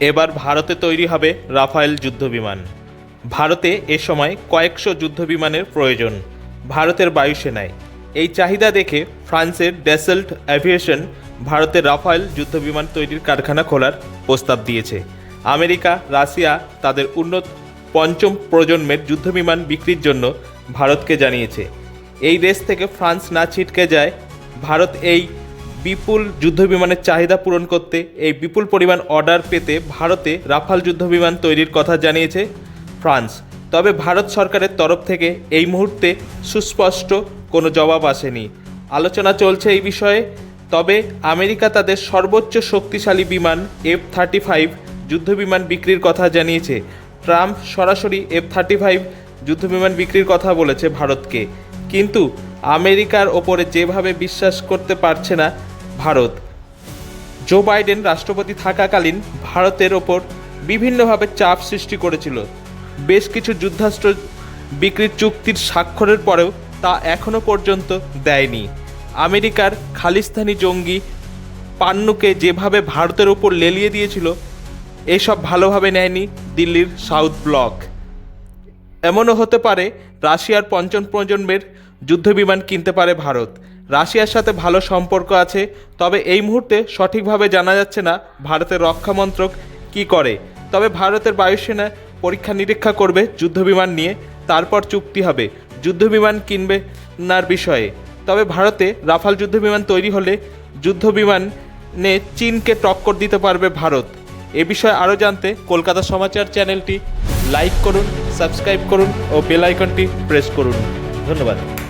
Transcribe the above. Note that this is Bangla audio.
এবার ভারতে তৈরি হবে রাফায়েল যুদ্ধবিমান। ভারতে এ সময় কয়েকশো যুদ্ধবিমানের প্রয়োজন। ভারতের বায়ুসেনায়। এই চাহিদা দেখে ফ্রান্সের ডেসেল্ট অ্যাভিয়েশন ভারতের রাফায়েল যুদ্ধবিমান তৈরির কারখানা খোলার প্রস্তাব দিয়েছে। আমেরিকা, রাশিয়া তাদের উন্নত পঞ্চম প্রজন্মের যুদ্ধবিমান বিক্রির জন্য ভারতকে জানিয়েছে। এই রেস থেকে ফ্রান্স না ছিটকে যায়, ভারত এই বিপুল যুদ্ধ বিমানের চাহিদা পূরণ করতে এই বিপুল পরিমাণ অর্ডার পেতে ভারতে রাফাল যুদ্ধবিমান তৈরির কথা জানিয়েছে ফ্রান্স। তবে ভারত সরকারের তরফ থেকে এই মুহূর্তে সুস্পষ্ট কোনো জবাব আসেনি। আলোচনা চলছে এই বিষয়ে। তবে আমেরিকা তাদের সর্বোচ্চ শক্তিশালী বিমান এফ থার্টি ফাইভ যুদ্ধবিমান বিক্রির কথা জানিয়েছে। ট্রাম্প সরাসরি এফ থার্টি ফাইভ যুদ্ধবিমান বিক্রির কথা বলেছে ভারতকে। কিন্তু আমেরিকার ওপরে যেভাবে বিশ্বাস করতে পারছে না ভারত। জো বাইডেন রাষ্ট্রপতি থাকাকালীন ভারতের ওপর বিভিন্নভাবে চাপ সৃষ্টি করেছিল। বেশ কিছু যুদ্ধাস্ত্র বিক্রির চুক্তির স্বাক্ষরের পরেও তা এখনও পর্যন্ত দেয়নি। আমেরিকার খালিস্তানি জঙ্গি পান্নুকে যেভাবে ভারতের ওপর লেলিয়ে দিয়েছিল, এসব ভালোভাবে নেয়নি দিল্লির সাউথ ব্লক। এমনও হতে পারে রাশিয়ার পঞ্চম প্রজন্মের যুদ্ধবিমান কিনতে পারে ভারত। রাশিয়ার সাথে ভালো সম্পর্ক আছে, তবে এই মুহূর্তে সঠিকভাবে জানা যাচ্ছে না ভারতের রক্ষা মন্ত্রক কী করে। তবে ভারতের বায়ুসেনা পরীক্ষা নিরীক্ষা করবে যুদ্ধবিমান নিয়ে, তারপর চুক্তি হবে যুদ্ধবিমান কিনবে নার বিষয়ে। তবে ভারতে রাফাল যুদ্ধবিমান তৈরি হলে যুদ্ধবিমানে চীনকে টক্কর দিতে পারবে ভারত। এ বিষয়ে আরও জানতে কলকাতা সমাচার চ্যানেলটি লাইক করুন, সাবস্ক্রাইব করুন ও বেল আইকনটি প্রেস করুন। ধন্যবাদ।